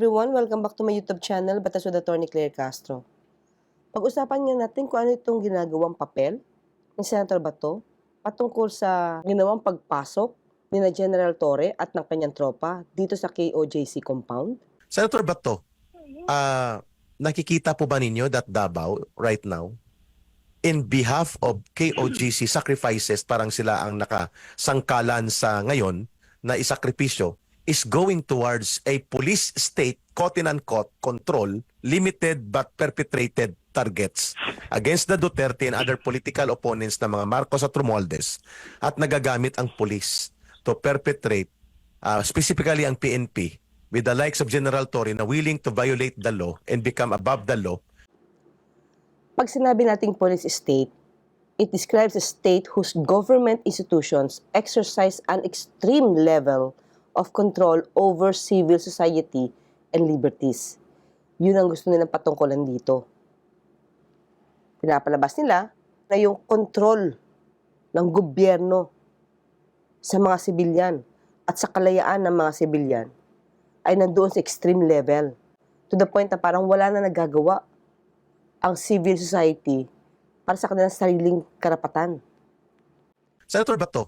Everyone, welcome back to my YouTube channel, Batas with Attorney Claire Castro. Pag-usapan nga natin kung ano itong ginagawang papel ni Senator Bato patungkol sa ginawang pagpasok ni na General Torre at ng kanyang tropa dito sa KOJC compound. Senator Bato, ah nakikita po ba ninyo that Davao right now in behalf of KOGC sacrifices parang sila ang nakasangkalan sa ngayon na isakripisyo is going towards a police state quote unquote control limited but perpetrated targets against the Duterte and other political opponents ng mga Marcos at Romualdez at nagagamit ang police to perpetrate uh, specifically ang PNP with the likes of General Torre na willing to violate the law and become above the law. Pag sinabi nating police state, it describes a state whose government institutions exercise an extreme level of control over civil society and liberties. Yun ang gusto nilang patungkulan dito. Pinapalabas nila na yung control ng gobyerno sa mga sibilyan at sa kalayaan ng mga sibilyan ay nandoon sa extreme level. To the point na parang wala na nagagawa ang civil society para sa kanilang sariling karapatan. Senator Bato,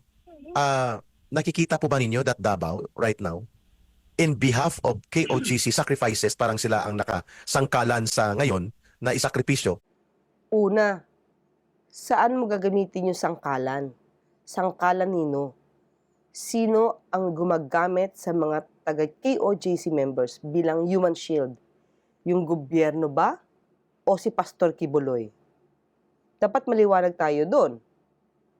ah nakikita po ba ninyo that Davao right now in behalf of KOGC sacrifices parang sila ang nakasangkalan sa ngayon na isakripisyo Una, saan mo gagamitin yung sangkalan? Sangkalan nino? Sino ang gumagamit sa mga taga KOJC members bilang human shield? Yung gobyerno ba o si Pastor Kibuloy? Dapat maliwanag tayo doon.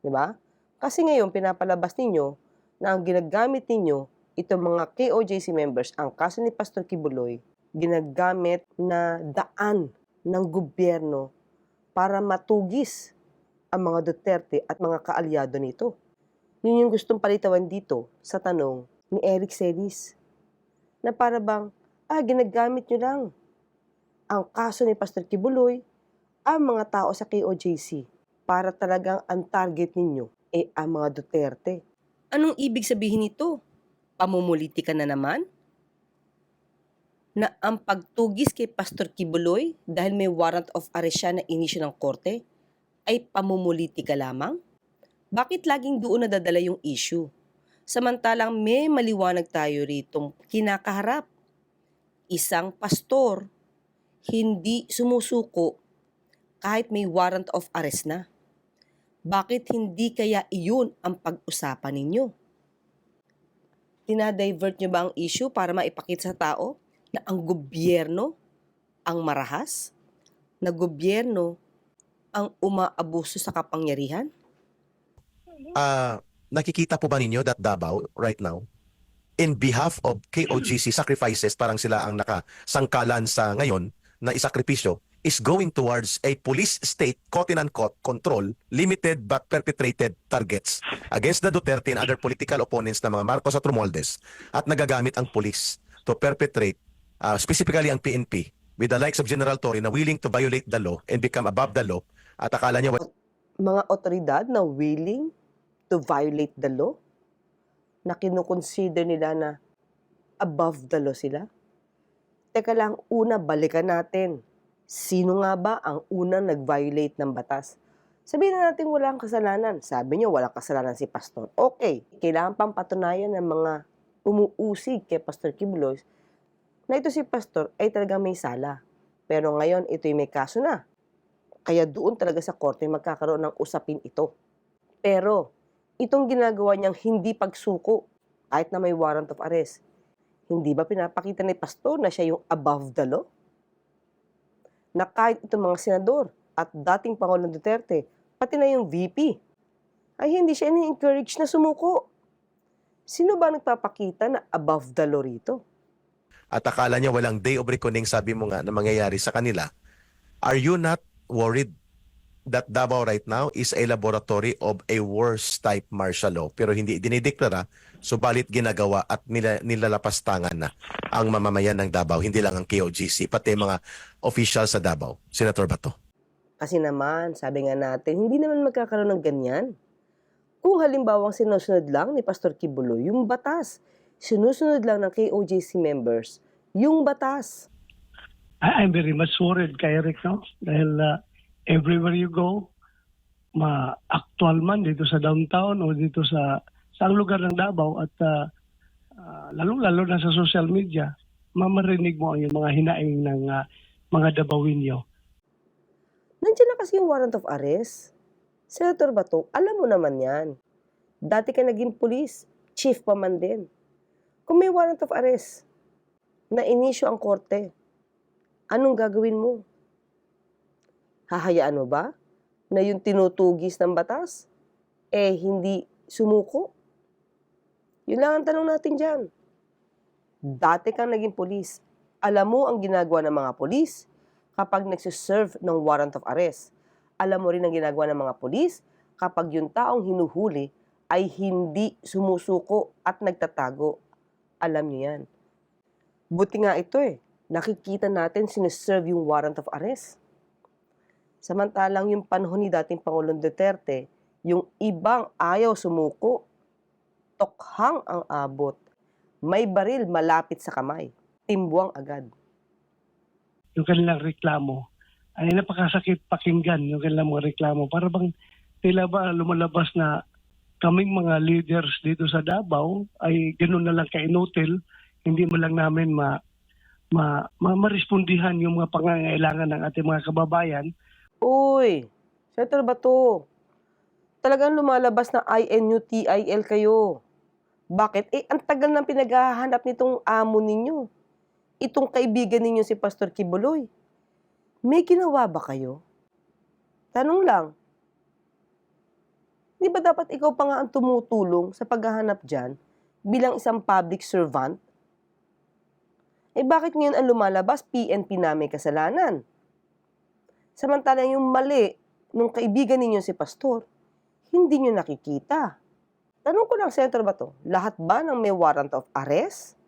Di ba? Kasi ngayon pinapalabas ninyo na ang ginagamit ninyo itong mga KOJC members, ang kaso ni Pastor Kibuloy, ginagamit na daan ng gobyerno para matugis ang mga Duterte at mga kaalyado nito. Yun yung gustong palitawan dito sa tanong ni Eric Celis. Na para bang, ah, ginagamit nyo lang ang kaso ni Pastor Kibuloy, ang mga tao sa KOJC, para talagang ang target ninyo ay ang mga Duterte. Anong ibig sabihin nito? Pamumulitika na naman? na ang pagtugis kay Pastor Kibuloy dahil may warrant of arrest siya na inisyo ng korte ay pamumulitika lamang? Bakit laging doon nadadala yung issue? Samantalang may maliwanag tayo ritong kinakaharap. Isang pastor, hindi sumusuko kahit may warrant of arrest na. Bakit hindi kaya iyon ang pag-usapan ninyo? Tinadivert nyo ba ang issue para maipakita sa tao na ang gobyerno ang marahas, na gobyerno ang umaabuso sa kapangyarihan? ah nakikita po ba ninyo that Davao right now in behalf of KOGC sacrifices parang sila ang nakasangkalan sa ngayon na isakripisyo is going towards a police state quote unquote control limited but perpetrated targets against the Duterte and other political opponents ng mga Marcos at Romualdez at nagagamit ang police to perpetrate uh, specifically ang PNP with the likes of General Torre na willing to violate the law and become above the law at akala niya Mga otoridad na willing to violate the law? Na kinukonsider nila na above the law sila? Teka lang, una balikan natin. Sino nga ba ang unang nag-violate ng batas? Sabihin na natin walang kasalanan. Sabi niyo walang kasalanan si Pastor. Okay, kailangan pang patunayan ng mga umuusig kay Pastor Kibuloy na ito si Pastor ay talagang may sala. Pero ngayon, ito'y may kaso na. Kaya doon talaga sa korte magkakaroon ng usapin ito. Pero, itong ginagawa niyang hindi pagsuko, kahit na may warrant of arrest, hindi ba pinapakita ni Pastor na siya yung above the law? Na kahit itong mga senador at dating Pangulong Duterte, pati na yung VP, ay hindi siya ini-encourage na sumuko. Sino ba nagpapakita na above the law rito? at akala niya walang day of reckoning sabi mo nga na mangyayari sa kanila, are you not worried that Davao right now is a laboratory of a worse type martial law pero hindi dinideklara subalit ginagawa at nila, nilalapastangan na ang mamamayan ng Davao hindi lang ang KOGC pati mga official sa Davao Senator Bato Kasi naman, sabi nga natin, hindi naman magkakaroon ng ganyan. Kung halimbawang sinusunod lang ni Pastor Kibulo yung batas, sinusunod lang ng KOJC members yung batas. I- I'm very much worried kay Eric, no? Dahil uh, everywhere you go, ma-actual man dito sa downtown o dito sa sa lugar ng Davao at uh, uh, lalo-lalo na sa social media, mamarinig mo ang mga hinaing ng uh, mga Davawinyo. Nandiyan na kasi yung warrant of arrest. Senator Bato, alam mo naman yan. Dati ka naging police, chief pa man din. Kung may warrant of arrest na inisyo ang korte, anong gagawin mo? Hahayaan mo ba na yung tinutugis ng batas, eh hindi sumuko? Yun lang ang tanong natin dyan. Dati kang naging police, alam mo ang ginagawa ng mga police kapag nagsiserve ng warrant of arrest. Alam mo rin ang ginagawa ng mga polis kapag yung taong hinuhuli ay hindi sumusuko at nagtatago. Alam niyo yan. Buti nga ito eh. Nakikita natin siniserve yung warrant of arrest. Samantalang yung panahon ni dating Pangulong Duterte, yung ibang ayaw sumuko. Tokhang ang abot. May baril malapit sa kamay. Timbuang agad. Yung kanilang reklamo ay napakasakit pakinggan yung kanilang mga reklamo. Para bang tila ba lumalabas na kaming mga leaders dito sa Davao ay ganoon na lang kainutil, hindi mo lang namin ma ma, ma marespondihan yung mga pangangailangan ng ating mga kababayan Uy, Senator Bato, talagang lumalabas na INUTIL kayo. Bakit? Eh, ang tagal nang pinaghahanap nitong amo ninyo. Itong kaibigan ninyo si Pastor Kibuloy. May ginawa ba kayo? Tanong lang. Di ba dapat ikaw pa nga ang tumutulong sa paghahanap dyan bilang isang public servant? Eh bakit ngayon ang lumalabas PNP na may kasalanan? Samantalang yung mali nung kaibigan ninyo si Pastor, hindi nyo nakikita. Tanong ko lang, Senator Bato, lahat ba ng may warrant of arrest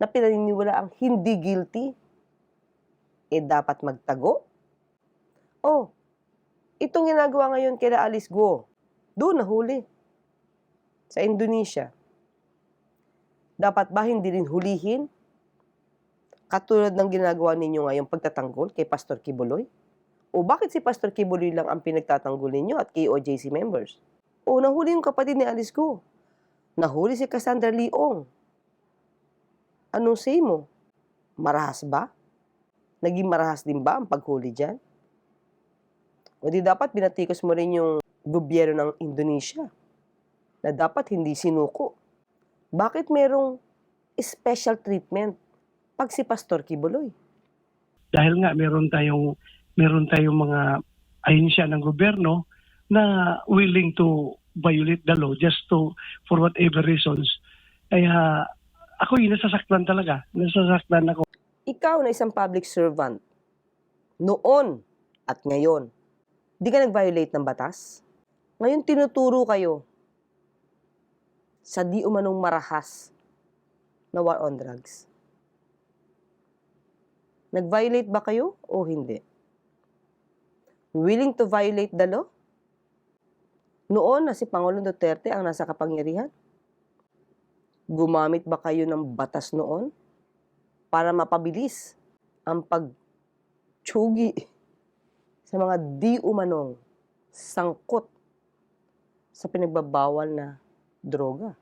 na pinaniniwala ang hindi guilty, eh dapat magtago? Oh, itong ginagawa ngayon kila Alice Go, doon nahuli. Sa Indonesia. Dapat ba hindi rin hulihin? Katulad ng ginagawa ninyo ngayong pagtatanggol kay Pastor Kibuloy? O bakit si Pastor Kibuloy lang ang pinagtatanggol ninyo at KOJC members? O nahuli yung kapatid ni Alice Go. Nahuli si Cassandra Leong. Anong say mo? Marahas ba? Naging marahas din ba ang paghuli dyan? O di dapat binatikos mo rin yung gobyerno ng Indonesia na dapat hindi sinuko. Bakit merong special treatment pag si Pastor Kibuloy? dahil nga meron tayong meron tayong mga ahensya ng gobyerno na willing to violate the law just to for whatever reasons. Kaya ako yung nasasaktan talaga. Nasasaktan ako. ikaw na isang public servant, noon at ngayon, di ka nag-violate ng batas? Ngayon tinuturo kayo sa di umanong marahas na war on drugs. Nag-violate ba kayo o hindi? Willing to violate the law? Noon na si Pangulong Duterte ang nasa kapangyarihan? Gumamit ba kayo ng batas noon para mapabilis ang pagtsugi sa mga di umanong sangkot sa pinagbabawal na droga.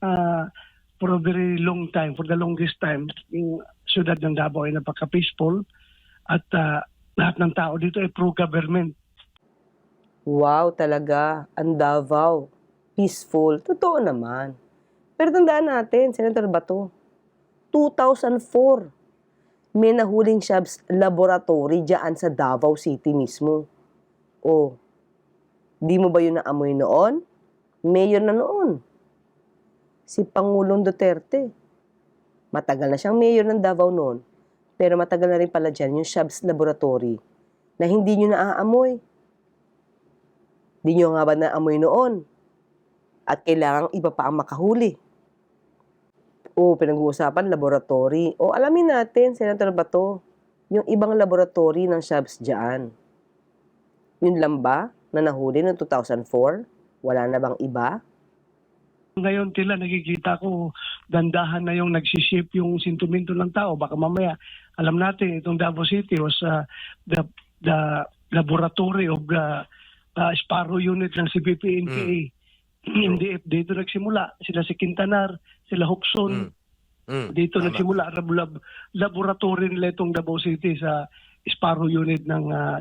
Ah, for a very long time, for the longest time, yung syudad ng Davao ay napaka-peaceful at ah, lahat ng tao dito ay pro-government. Wow, talaga. Ang Davao. Peaceful. Totoo naman. Pero tandaan natin, Senator Bato, 2004, may nahuling Shabs laboratory dyan sa Davao City mismo. O, di mo ba yun naamoy noon? Mayor na noon. Si Pangulong Duterte. Matagal na siyang mayor ng Davao noon. Pero matagal na rin pala dyan yung Shabs Laboratory na hindi nyo naaamoy. Di nyo nga ba naamoy noon? At kailangang iba pa ang makahuli. O pinag-uusapan, laboratory. O alamin natin, Senator Bato, yung ibang laboratory ng SHABS dyan. Yun lang ba na nahuli noong 2004? Wala na bang iba? Ngayon tila nakikita ko dandahan na yung nagsiship yung sintumento ng tao. Baka mamaya alam natin itong Davao City was uh, the the laboratory of the uh, Sparrow unit ng CPP NPA. NDF dito nagsimula. Sila si Quintanar, sila Hobson. Mm. Dito Tama. nagsimula lab, lab, laboratory nila itong Davao City sa Sparrow unit ng ah,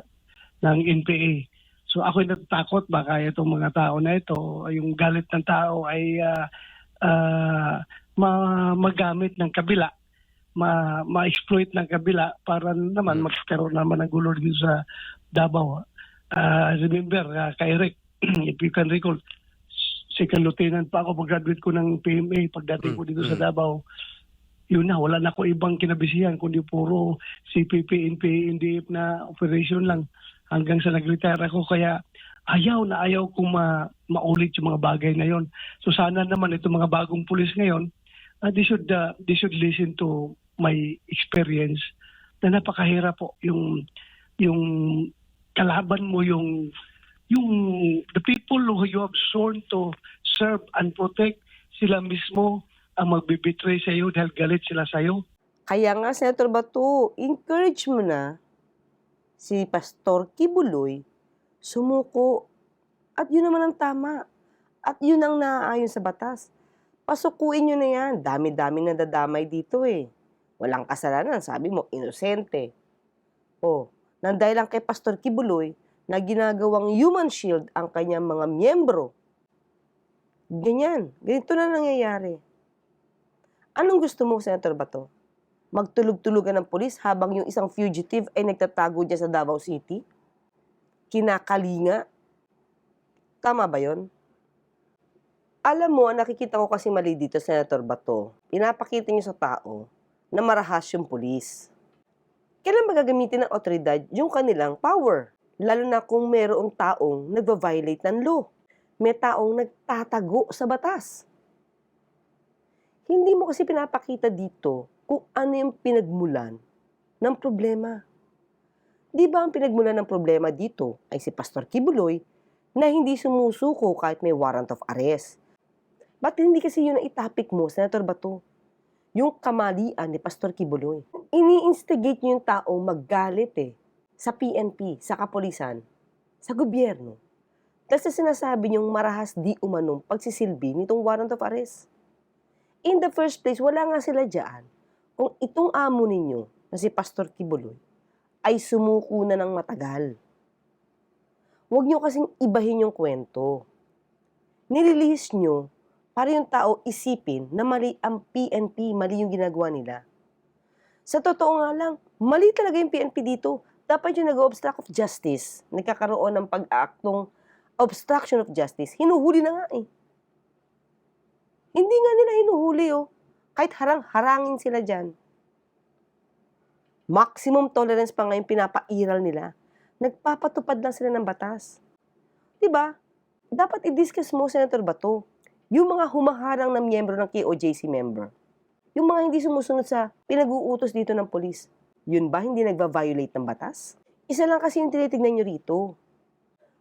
ng NPA. So ako natatakot baka itong mga tao na ito, yung galit ng tao ay ah, ah, ma- magamit ng kabila, ma- ma-exploit ng kabila para naman Hmm. magkaroon naman ng gulo dito sa Davao. Ah, remember, uh, kay Rick, if you can recall, second lieutenant pa ako pag-graduate ko ng PMA pagdating ko dito sa Mm. Davao. Yun na, wala na ako ibang kinabisihan kundi puro CPP, NPA, NDF na operation lang hanggang sa nag-retire ako. Kaya ayaw na ayaw kong ma- maulit yung mga bagay na yon. So sana naman itong mga bagong pulis ngayon, uh, they, should, uh, they should listen to my experience na napakahirap po yung yung kalaban mo yung yung the people who you have sworn to serve and protect sila mismo ang magbibitray sa iyo dahil galit sila sa iyo. Kaya nga, Senator Bato, encourage mo na si Pastor Kibuloy sumuko. At yun naman ang tama. At yun ang naaayon sa batas. Pasukuin nyo na yan. Dami-dami na dadamay dito eh. Walang kasalanan. Sabi mo, inosente. O, nang dahil lang kay Pastor Kibuloy na ginagawang human shield ang kanyang mga miyembro. Ganyan. Ganito na nangyayari. Anong gusto mo, Senator Bato? Magtulog-tulugan ng pulis habang yung isang fugitive ay nagtatago dyan sa Davao City? Kinakalinga? Tama ba yon? Alam mo, nakikita ko kasi mali dito, Senator Bato. Pinapakita niyo sa tao na marahas yung pulis. Kailan magagamitin ng otoridad yung kanilang power? Lalo na kung mayroong taong nagva-violate ng law. May taong nagtatago sa batas hindi mo kasi pinapakita dito kung ano yung pinagmulan ng problema. Di ba ang pinagmulan ng problema dito ay si Pastor Kibuloy na hindi sumusuko kahit may warrant of arrest? Ba't hindi kasi yun ang itapik mo, Senator Bato? Yung kamalian ni Pastor Kibuloy. Ini-instigate yung taong maggalit eh sa PNP, sa kapolisan, sa gobyerno. Dahil sa sinasabi niyong marahas di umanong pagsisilbi nitong warrant of arrest in the first place, wala nga sila dyan kung itong amo ninyo na si Pastor Kibuloy ay sumuko na ng matagal. Huwag nyo kasing ibahin yung kwento. Nililihis nyo para yung tao isipin na mali ang PNP, mali yung ginagawa nila. Sa totoo nga lang, mali talaga yung PNP dito. Dapat yung nag-obstruct of justice, nagkakaroon ng pag-aaktong obstruction of justice, hinuhuli na nga eh. Hindi nga nila hinuhuli oh. Kahit harang-harangin sila dyan. Maximum tolerance pa nga yung pinapairal nila. Nagpapatupad lang sila ng batas. 'Di ba? Dapat i-discuss mo, Senator Bato, yung mga humaharang na miyembro ng KOJC member. Yung mga hindi sumusunod sa pinag-uutos dito ng polis. Yun ba hindi nagva-violate ng batas? Isa lang kasi yung tinitignan nyo rito.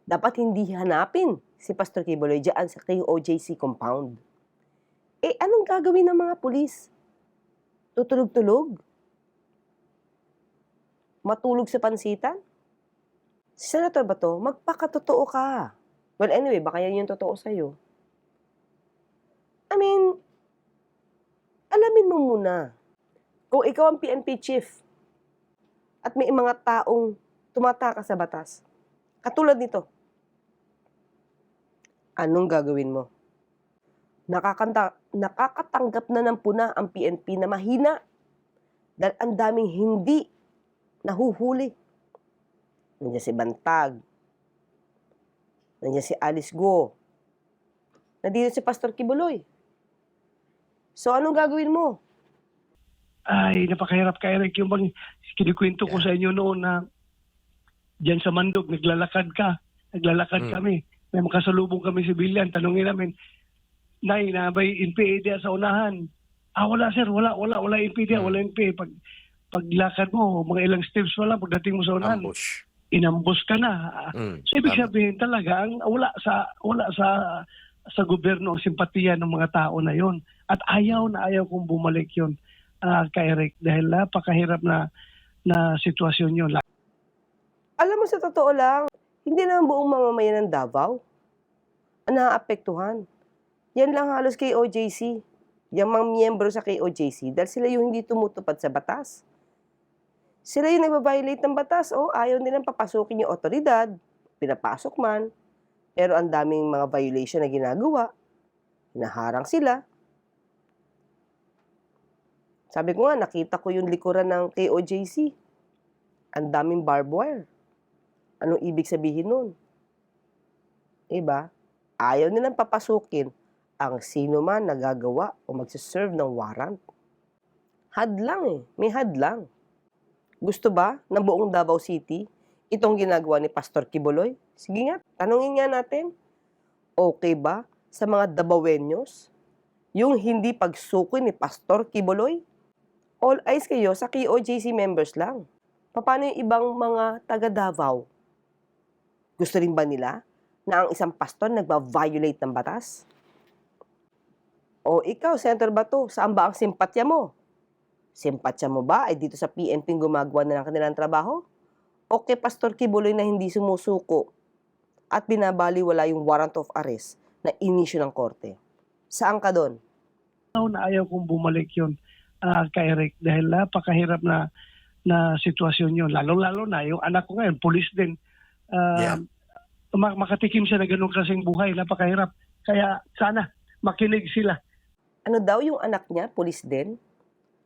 Dapat hindi hanapin si Pastor Kibuloy dyan sa KOJC compound. Eh, anong gagawin ng mga pulis? Tutulog-tulog? Matulog sa pansitan? Senator ba to? Magpakatotoo ka. Well, anyway, baka yan yung totoo sa'yo. I mean, alamin mo muna. Kung ikaw ang PNP chief at may mga taong tumataka sa batas, katulad nito, anong gagawin mo? nakakanta, nakakatanggap na ng puna ang PNP na mahina dahil ang daming hindi nahuhuli. Nandiyan si Bantag. Nandiyan si Alice Go. Nandito si Pastor Kibuloy. So, anong gagawin mo? Ay, napakahirap ka Eric. Yung bang kinikwento ko sa inyo noon na diyan sa Mandog, naglalakad ka. Naglalakad Mm. kami. May makasalubong kami sibilyan. Tanungin namin, Nay, na may NPA diya sa unahan? Ah, wala sir, wala, wala, wala NPA diya, Mm. wala NPA. Pag, paglakad mo, mga ilang steps wala, pagdating mo sa unahan, Ambush. inambos ka na. Mm. So, ibig Tama. sabihin talaga, ang wala sa, wala sa sa gobyerno ang simpatiya ng mga tao na yon at ayaw na ayaw kong bumalik yon ah, kay Eric dahil napakahirap na na sitwasyon yon Alam mo sa totoo lang, hindi naman buong mamamayan ng Davao ang naaapektuhan. Yan lang halos kay OJC. Yung mga miyembro sa KOJC dahil sila yung hindi tumutupad sa batas. Sila yung nagbabiolate ng batas. O, ayaw nilang papasukin yung otoridad. Pinapasok man. Pero ang daming mga violation na ginagawa. Hinaharang sila. Sabi ko nga, nakita ko yung likuran ng KOJC. Ang daming barbed wire. Anong ibig sabihin nun? Diba? Ayaw nilang papasukin ang sino man nagagawa o magsiserve ng warrant. Hadlang eh. May hadlang. Gusto ba ng buong Davao City itong ginagawa ni Pastor Kibuloy? Sige nga, tanungin nga natin. Okay ba sa mga Davaoenyos yung hindi pagsukoy ni Pastor Kibuloy? All eyes kayo sa KOJC members lang. Paano yung ibang mga taga Davao? Gusto rin ba nila na ang isang pastor nagba-violate ng batas? O ikaw, Senator Bato, saan ba ang simpatya mo? Simpatya mo ba ay dito sa PNP gumagawa na ng kanilang trabaho? O kay Pastor Kibuloy na hindi sumusuko at binabaliwala yung warrant of arrest na inisyo ng korte? Saan ka doon? ayaw na ayaw kong bumalik yon ah, kay Eric dahil napakahirap na na sitwasyon yon lalo-lalo na yung anak ko ngayon pulis din Ah, Yeah. ma- makatikim siya na ganun klaseng buhay napakahirap kaya sana makinig sila Ano daw yung anak niya, pulis din?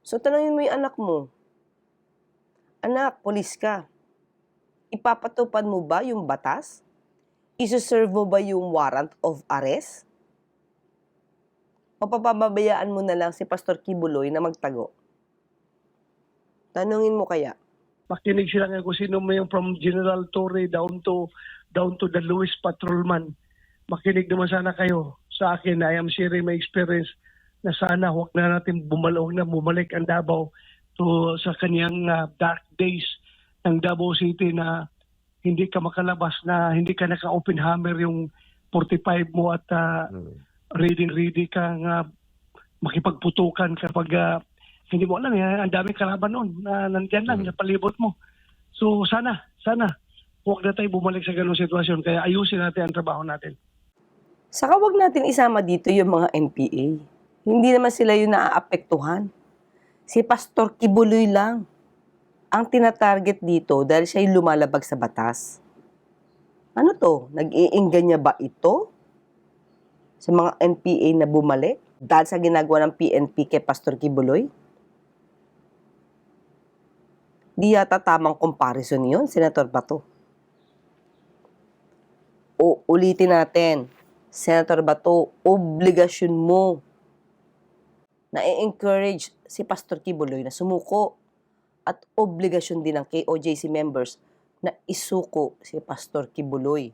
So tanongin mo yung anak mo. Anak, pulis ka. Ipapatupad mo ba yung batas? Isuserve mo ba yung warrant of arrest? O papababayaan mo na lang si Pastor Kibuloy na magtago? Tanungin mo kaya. makinig sila ngayon kung sino may yung from General Torre down to down to the Lewis Patrolman. Makinig naman sana kayo sa akin na I am sharing my experience na sana huwag na natin bumalik na bumalik ang Davao to sa kanyang ah, dark days ng Davao City na hindi ka makalabas na hindi ka naka-open hammer yung 45 mo at ah, Mm. Ready ready ka nga makipagputukan kapag ah, hindi mo alam, eh, ang daming kalaban noon na nandyan lang, Mm. sa palibot mo. So sana, sana, huwag na tayo bumalik sa ganung sitwasyon. Kaya ayusin natin ang trabaho natin. Saka wag natin isama dito yung mga NPA. Hindi naman sila yung naaapektuhan. Si Pastor Kibuloy lang ang tinatarget dito dahil siya yung lumalabag sa batas. Ano to? Nag-iinggan niya ba ito? Sa mga NPA na bumalik? Dahil sa ginagawa ng PNP kay Pastor Kibuloy? Di yata tamang comparison yon Senator Bato. O ulitin natin, Senator Bato, obligasyon mo na i-encourage si Pastor Kibuloy na sumuko at obligasyon din ng KOJC members na isuko si Pastor Kibuloy.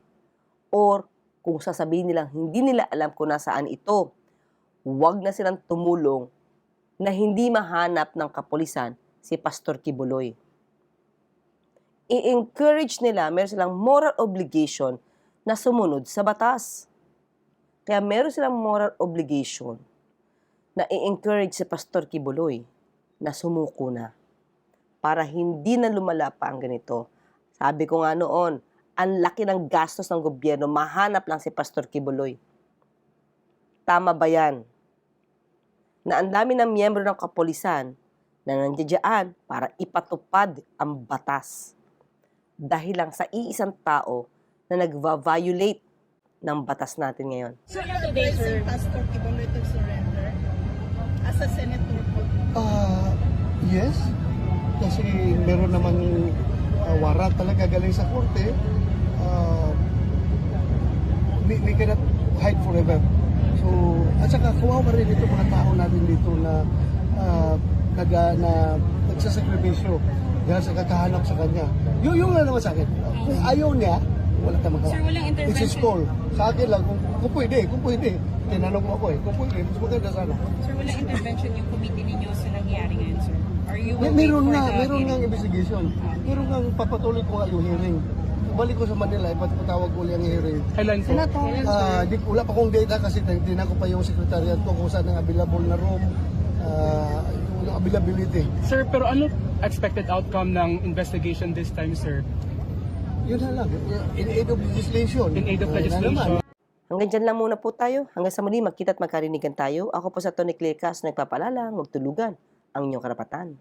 Or kung sasabihin nilang hindi nila alam kung nasaan ito, huwag na silang tumulong na hindi mahanap ng kapulisan si Pastor Kibuloy. I-encourage nila, meron silang moral obligation na sumunod sa batas. Kaya meron silang moral obligation na i-encourage si Pastor Kibuloy na sumuko na para hindi na lumala pa ang ganito. Sabi ko nga noon, ang laki ng gastos ng gobyerno, mahanap lang si Pastor Kibuloy. Tama ba yan? Na ang dami ng miyembro ng kapulisan na nandiyan para ipatupad ang batas dahil lang sa iisang tao na nagva-violate ng batas natin ngayon. So today, sir, Pastor Kibuloy to surrender as a senator po. Ah, yes. Kasi meron naman uh, warat talaga galing sa korte. Ah, we, we cannot hide forever. So, at saka kawawa rin ito mga tao natin dito na uh, nag, na nagsasakripisyo dahil sa kakahanap sa kanya. Yun, yun lang naman sa akin. Ayaw niya, wala tayong magawa. Sir, walang It's his intervention. call. Sa akin lang, kung, kung pwede, kung pwede. Tinanong mo ako eh, kung pwede, mas maganda sana. Sir, walang intervention yung committee ninyo sa nangyari ngayon, sir? Or you May, meron the meron nga investigation. Meron nga papatuloy ko nga yung hearing. balik ko sa Manila, ipatawag ko ulit ang hearing. Kailan po? Ah, di, wala pa akong data kasi na ko pa yung secretariat ko kung saan ang available na room, ah, yung availability. Sir, pero ano expected outcome ng investigation this time, sir? Yun na lang, in aid of legislation. In aid of legislation. Hanggang dyan lang muna po tayo. Hanggang sa muli, magkita at magkarinigan tayo. Ako po sa Tony Clecas, nagpapalalang, magtulugan ang inyong karapatan.